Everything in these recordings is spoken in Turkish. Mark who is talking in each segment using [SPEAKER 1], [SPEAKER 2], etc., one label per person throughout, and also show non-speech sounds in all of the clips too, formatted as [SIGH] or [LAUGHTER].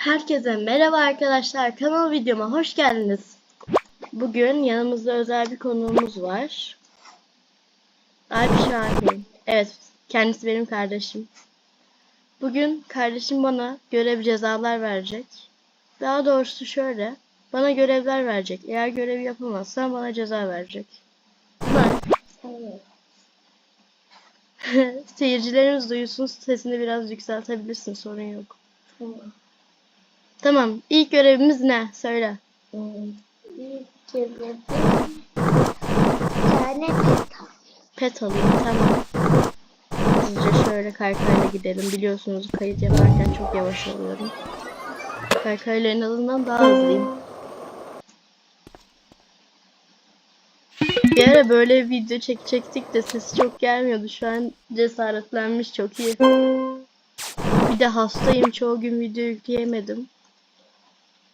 [SPEAKER 1] Herkese merhaba arkadaşlar. Kanal videoma hoş geldiniz. Bugün yanımızda özel bir konuğumuz var. Alp Şahin. Evet, kendisi benim kardeşim. Bugün kardeşim bana görev cezalar verecek. Daha doğrusu şöyle. Bana görevler verecek. Eğer görevi yapamazsam bana ceza verecek. [LAUGHS] Seyircilerimiz duysun sesini biraz yükseltebilirsin sorun yok. Tamam. İlk görevimiz ne? Söyle.
[SPEAKER 2] İlk görevi bir tane pet al.
[SPEAKER 1] Pet alayım. Tamam. Hızlıca şöyle kaykayla gidelim. Biliyorsunuz kayıt yaparken çok yavaş oluyorum. Kaykayla en azından daha hızlıyım. Bir ara böyle video çekecektik de sesi çok gelmiyordu. Şu an cesaretlenmiş çok iyi. Bir de hastayım. Çoğu gün video yükleyemedim.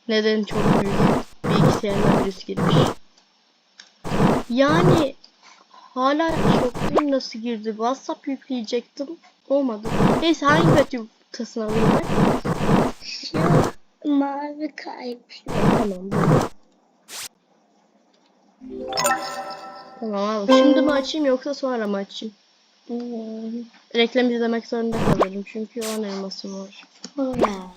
[SPEAKER 1] Neden çok büyük. Bilgisayarıma virüs girmiş. Yani hala şoktayım nasıl girdi. WhatsApp yükleyecektim. Olmadı. Neyse hangi YouTube'tasını alayım ben?
[SPEAKER 2] Şu mavi kalpli.
[SPEAKER 1] Tamam. Tamam al. Şimdi mi açayım yoksa sonra mı açayım?
[SPEAKER 2] Hmm,
[SPEAKER 1] Reklam izlemek zorunda kalırım çünkü 10 elmasım var.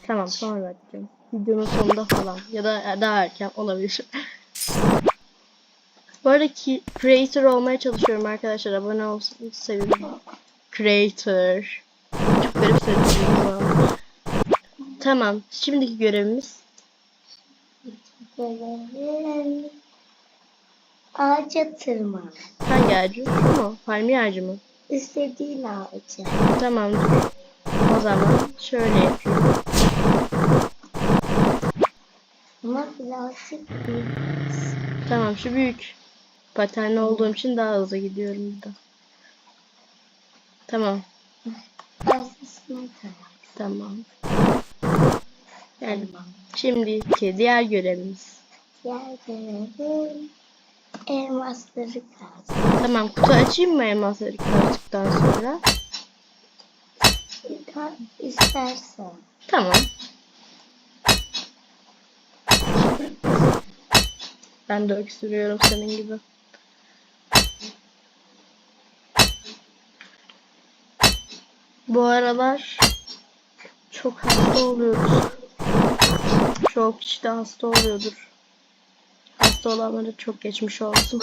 [SPEAKER 1] Tamam sonra açacağım. Videonun sonunda falan ya da daha erken olabilir. Bu arada ki creator olmaya çalışıyorum arkadaşlar. Abone olsanız sevinirim. Creator. Çok garip ama. Tamam. Şimdiki görevimiz.
[SPEAKER 2] Görevim ağaca tırman.
[SPEAKER 1] Hangi ağacı? Şu mu? Palmiye ağacı mı?
[SPEAKER 2] İstediğin ağaca.
[SPEAKER 1] Tamam. O zaman şöyle yapayım.
[SPEAKER 2] Ama birazcık büyük.
[SPEAKER 1] Tamam şu büyük. Patenli olduğum için daha hızlı gidiyorum burada. Tamam. Tamam. Yani şimdiki diğer görevimiz.
[SPEAKER 2] Diğer görevim elmasları kaz.
[SPEAKER 1] Tamam kutu açayım mı elmasları kazdıktan sonra?
[SPEAKER 2] İstersen.
[SPEAKER 1] Tamam. Ben de öksürüyorum senin gibi. Bu aralar çok hasta oluyoruz. Çok kişi de hasta oluyordur. Hasta olanlara çok geçmiş olsun.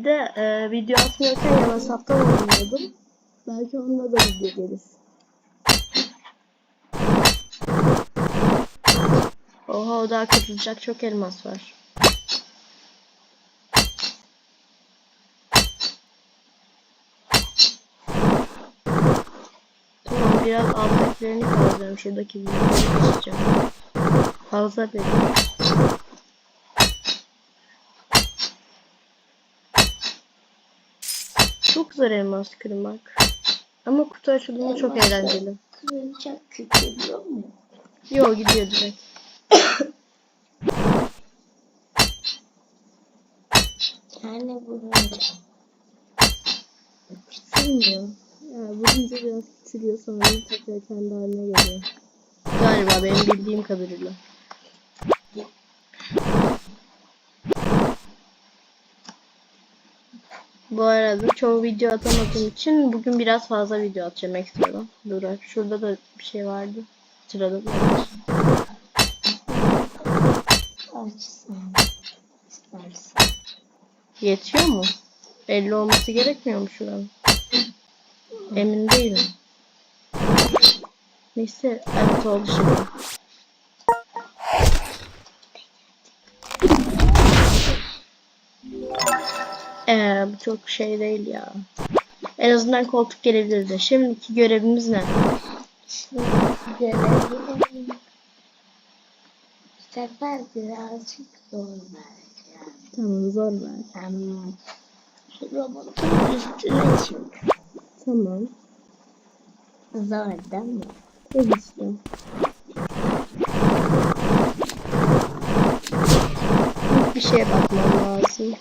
[SPEAKER 1] Bir de e, video atmıyorken hesaptan oynuyordum. Belki onda da video gelir. Oha o daha kırılacak çok elmas var. Tamam biraz alttakilerini kazacağım. Şuradaki videoyu kazacağım. Fazla benim. Çok zor elmas kırmak. Ama kutu açılımı çok eğlenceli.
[SPEAKER 2] Kırılacak küçülüyor mu?
[SPEAKER 1] Yo gidiyor direkt.
[SPEAKER 2] Yani vurunca.
[SPEAKER 1] Küçülmüyor. Ya vurunca biraz küçülüyor sonra tekrar kendi haline geliyor. Galiba benim bildiğim kadarıyla. Bu arada çoğu video atamadığım için bugün biraz fazla video atacağım ekstradan. Dur şurada da bir şey vardı.
[SPEAKER 2] İstersen.
[SPEAKER 1] Yetiyor mu? 50 olması gerekmiyor mu şuranın? Emin değilim. Neyse evet oldu şimdi. Çok şey değil ya. En azından koltuk gelebilirdi. Şimdiki görevimiz ne?
[SPEAKER 2] Şimdi görevim. Bu sefer birazcık zor vereceğim.
[SPEAKER 1] Tamam zor ver.
[SPEAKER 2] Tamam. Şu robotun üstüne çık.
[SPEAKER 1] Tamam.
[SPEAKER 2] Zor değil mi?
[SPEAKER 1] Hadi işte. bir şeye bakmam lazım.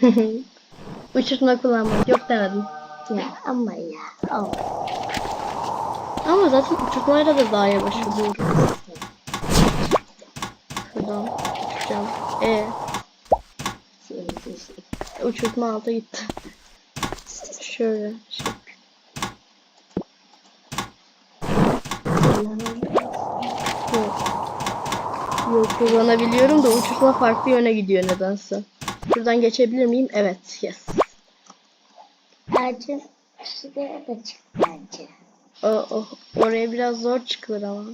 [SPEAKER 1] [LAUGHS] Uçurtma kullanmak yok demedim.
[SPEAKER 2] Ya ama ya. Oh.
[SPEAKER 1] Ama zaten uçurtmayla da daha yavaş oluyorum. Şuradan uçacağım. E
[SPEAKER 2] Sevgisi.
[SPEAKER 1] uçurtma alta gitti. Şöyle. Şey. Yok. Yok kullanabiliyorum da uçurtma farklı yöne gidiyor nedense. Şuradan geçebilir miyim? Evet. Yes.
[SPEAKER 2] Ağacın şuraya da çık bence.
[SPEAKER 1] O, o, oraya biraz zor çıkılır ama.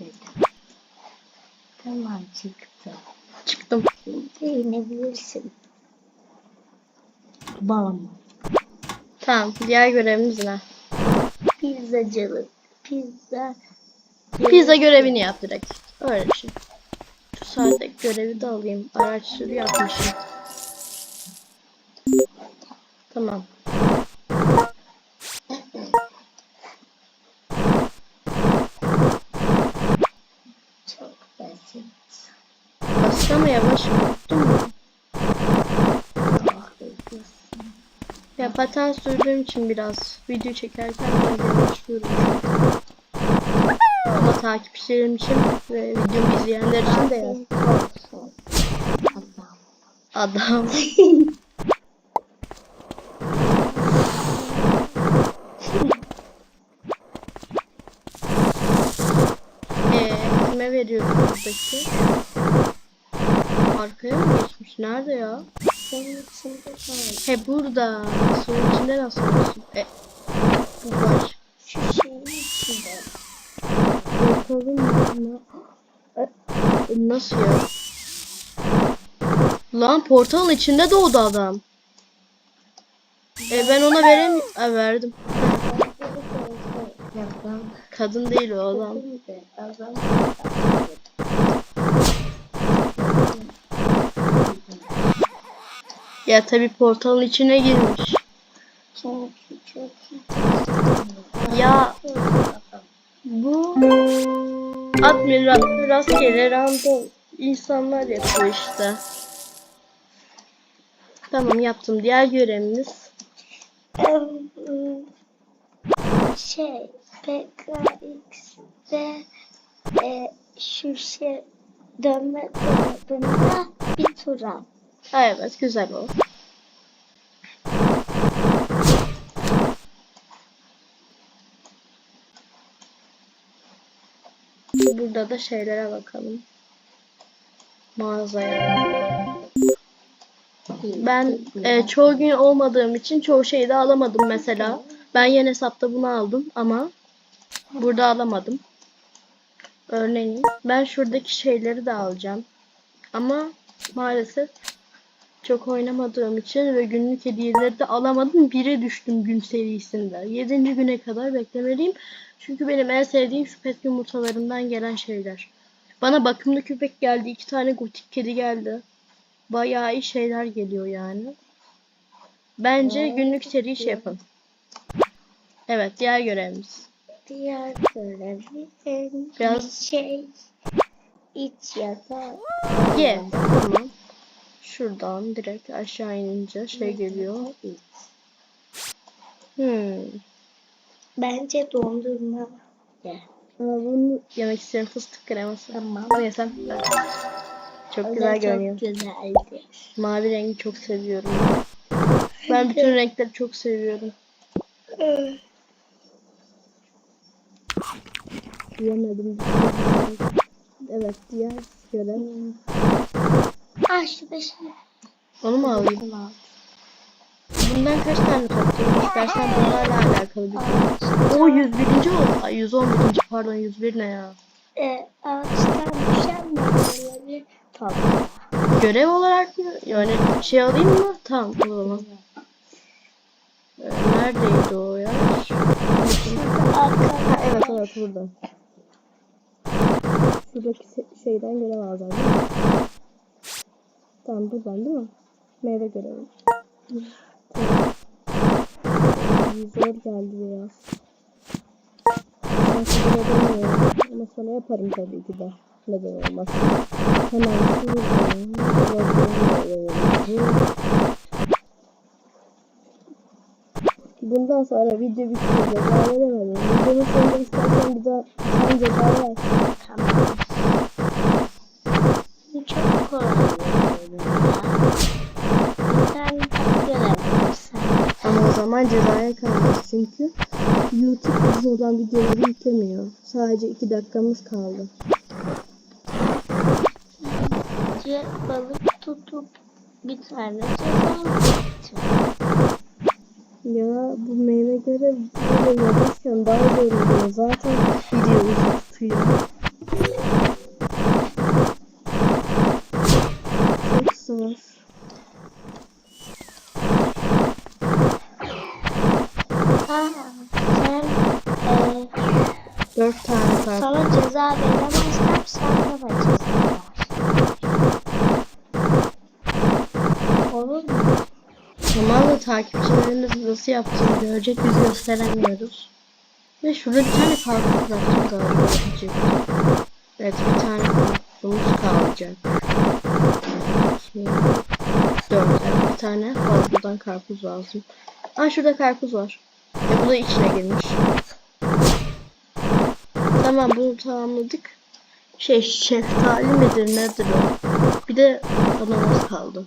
[SPEAKER 2] Dedim. Tamam çıktı.
[SPEAKER 1] Çıktım.
[SPEAKER 2] Şimdi inebilirsin. Bam.
[SPEAKER 1] Tamam. Diğer görevimiz ne?
[SPEAKER 2] Pizzacılık. Pizza.
[SPEAKER 1] Pizza görevini yap direkt. Öyle bir şey. Saatte görevi de alayım. Araçları yapmışım. Tamam.
[SPEAKER 2] Çok basit.
[SPEAKER 1] Ama yavaş mu?
[SPEAKER 2] Çok hızlısın.
[SPEAKER 1] Ya paten sürdüğüm için biraz video çekerken biraz yavaşlıyorum. Ama takipçilerim için ve videomu izleyenler için de ya.
[SPEAKER 2] Afiyet olsun. Adam. [LAUGHS]
[SPEAKER 1] Eee kime veriyorum buradaki? Arkaya mı geçmiş? Nerede ya? He burada. Suyun içinde nasıl olsun? E, bu var.
[SPEAKER 2] Şu içinde.
[SPEAKER 1] Bakalım mı? E, e, nasıl ya? Lan portalın içinde doğdu adam. E ben ona verem e, verdim. Kadın değil o adam. Ya tabi portalın içine girmiş. Ya bu admin ra- rastgele random insanlar yapıyor işte. Tamam yaptım. Diğer görevimiz
[SPEAKER 2] Şey, PKX'de e, şu şey dönme dolabında bir tur.
[SPEAKER 1] Ha evet güzel o. Burada da şeylere bakalım. Mağazaya. Ben e, çoğu gün olmadığım için çoğu şeyi de alamadım mesela. Ben yeni hesapta bunu aldım ama burada alamadım. Örneğin ben şuradaki şeyleri de alacağım. Ama maalesef çok oynamadığım için ve günlük hediyeleri de alamadım. Bire düştüm gün serisinde. Yedinci güne kadar beklemeliyim. Çünkü benim en sevdiğim şu pet yumurtalarından gelen şeyler. Bana bakımlı köpek geldi. iki tane gotik kedi geldi. Bayağı iyi şeyler geliyor yani. Bence günlük seri şey yapın. Evet diğer görevimiz.
[SPEAKER 2] Diğer görevi en
[SPEAKER 1] Biraz-
[SPEAKER 2] bir şey iç ya da
[SPEAKER 1] Ye. Tamam. Şuradan direkt aşağı inince şey geliyor. Hmm.
[SPEAKER 2] Bence dondurma ye.
[SPEAKER 1] Ama bunu yemek istiyorum fıstık kreması.
[SPEAKER 2] Tamam.
[SPEAKER 1] Bunu yesem. Çok
[SPEAKER 2] O
[SPEAKER 1] güzel
[SPEAKER 2] çok
[SPEAKER 1] görünüyor.
[SPEAKER 2] güzeldi.
[SPEAKER 1] Mavi rengi çok seviyorum. Ben bütün renkleri çok seviyorum. Yemedim. Evet diğer görev.
[SPEAKER 2] Şurada şey.
[SPEAKER 1] Onu mu alayım?
[SPEAKER 2] Tamam.
[SPEAKER 1] Bundan kaç tane toplayayım? İstersen bunlarla alakalı bir şey. O 101. oldu. Ay 111. pardon 101 ne ya?
[SPEAKER 2] E, ağaçtan düşen meyveleri topla.
[SPEAKER 1] Görev olarak mı? Yani şey alayım mı? Tamam o zaman. Ee, neredeydi o ya? Ha, evet evet burada. Şuradaki şeyden görev alacağım? Tamam buradan değil mi? Meyve görevi. Tamam. Zor geldi biraz. Kabul edemiyorum. Ama sonra yaparım tabii ki de. Neden olmaz. Hemen şuradan. Login Bundan sonra video bitiyor. Ceza veremedim. Videonun sonunda istersen bir daha sen ceza ver.
[SPEAKER 2] Tamam. Bu çok kolay
[SPEAKER 1] Ama o zaman cezaya kalmaz çünkü YouTube uzun olan videoları yüklemiyor. Sadece 2 dakikamız kaldı.
[SPEAKER 2] Ce balık tutup bir tane ceza.
[SPEAKER 1] Ya bu meyve göre böyle yavaşken daha zor oluyor. Zaten video uzun tutuyor. Çok zor.
[SPEAKER 2] Ha, sen e,
[SPEAKER 1] 4 tane fark.
[SPEAKER 2] sana ceza veremezsem sen bana ceza ver. Olur mu?
[SPEAKER 1] Da takipçilerimiz nasıl yaptığını görecek biz gösteremiyoruz. Ve şurada bir tane karpuz bıraktım galiba diyecektim. Evet bir tane karpuzumuz kalacak. Dört. Evet, bir tane fazladan karpuz lazım. Aa şurada karpuz var. E bu da içine girmiş. Tamam bunu tamamladık. Şey şeftali midir nedir o? Bir de ananas kaldı.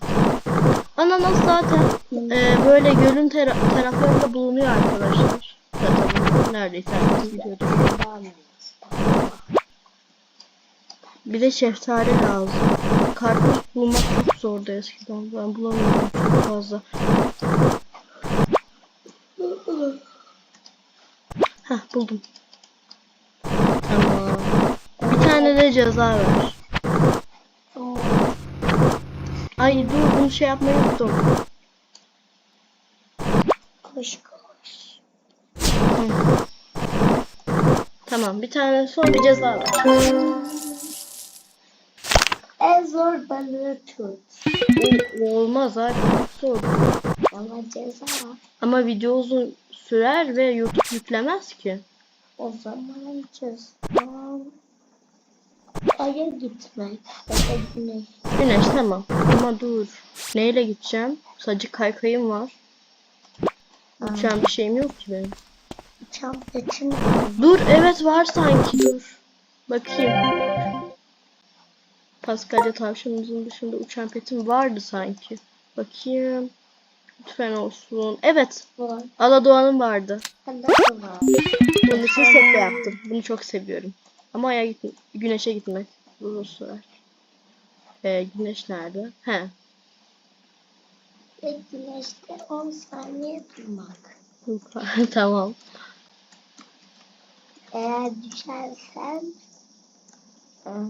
[SPEAKER 1] Ananas zaten e, böyle gölün tara- taraflarında bulunuyor arkadaşlar. Zaten neredeyse. Bir de şeftali lazım. Karpuz bulmak çok zordu eskiden. Ben bulamıyorum çok fazla. Hah buldum. Tamam. Bir tane de ceza ver. Ay dur bunu şey yapmayı unuttum.
[SPEAKER 2] Koş koş.
[SPEAKER 1] Tamam bir tane son bir ceza ver.
[SPEAKER 2] En zor balığı tut.
[SPEAKER 1] O- Olmaz abi. Zor.
[SPEAKER 2] Ama ceza
[SPEAKER 1] Ama video uzun sürer ve YouTube yüklemez ki.
[SPEAKER 2] o zaman ceza Ay'a gitmek güneş.
[SPEAKER 1] Güneş tamam. Ama dur. Neyle gideceğim? Sadece kaykayım var. Uçan bir şeyim yok ki benim.
[SPEAKER 2] Çampetin
[SPEAKER 1] Dur evet var sanki dur. Bakayım. Paskalya tavşanımızın dışında uçan petim vardı sanki. Bakayım. Lütfen olsun. Evet.
[SPEAKER 2] var.
[SPEAKER 1] Aladoğan'ın vardı.
[SPEAKER 2] Var.
[SPEAKER 1] Bunun için setle yaptım. Bunu çok seviyorum. Ama aya git güneşe gitmek sürer. Ee, güneş nerede? He.
[SPEAKER 2] Ve güneşte 10 saniye durmak. [LAUGHS]
[SPEAKER 1] tamam.
[SPEAKER 2] Eğer düşersen ıı,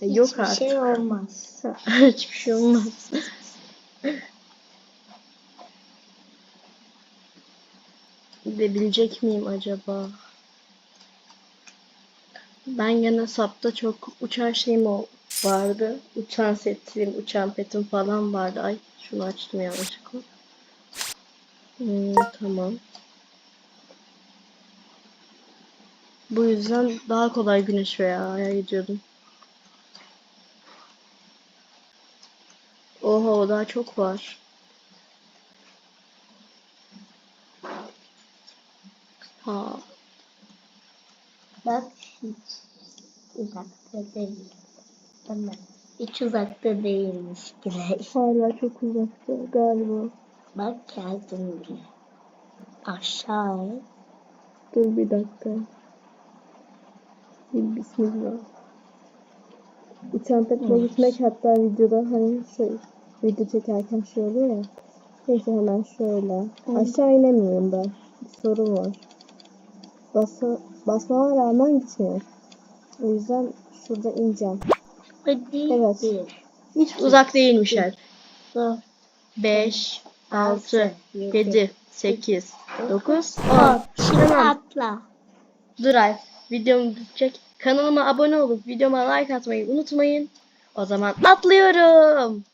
[SPEAKER 1] E, Yok
[SPEAKER 2] hiçbir
[SPEAKER 1] artık.
[SPEAKER 2] şey olmaz. [LAUGHS]
[SPEAKER 1] Hiçbir şey olmaz. Gidebilecek miyim acaba? Ben gene sapta çok uçan şeyim vardı. Uçan setim, uçan petim falan vardı. Ay şunu açtım yanlışlıkla. Hmm, tamam. Bu yüzden daha kolay güneş veya aya gidiyordum. Oho daha çok var. Ha,
[SPEAKER 2] Bak hiç uzakta değil. Tamam. Hiç uzakta değilmiş güneş.
[SPEAKER 1] hala çok uzakta galiba.
[SPEAKER 2] Bak geldim bile. Aşağı.
[SPEAKER 1] Dur bir dakika. Bir bismillah. Petrole
[SPEAKER 2] Evet.
[SPEAKER 1] gitmek hatta videoda hani şey video çekerken şey oluyor ya. Neyse hemen şöyle. Aşağı inemiyorum ben. Bir sorun var. Basa, basmama rağmen gitmiyor. O yüzden şurada ineceğim.
[SPEAKER 2] Hadi.
[SPEAKER 1] Evet. Hiç uzak değilmiş her.
[SPEAKER 2] Dört.
[SPEAKER 1] 5, 6,
[SPEAKER 2] Altı,
[SPEAKER 1] 7, 8, 9, 10.
[SPEAKER 2] On. Şimdi atla.
[SPEAKER 1] Dur ay. Videom bitecek. Kanalıma abone olup videoma like atmayı unutmayın. O zaman atlıyorum.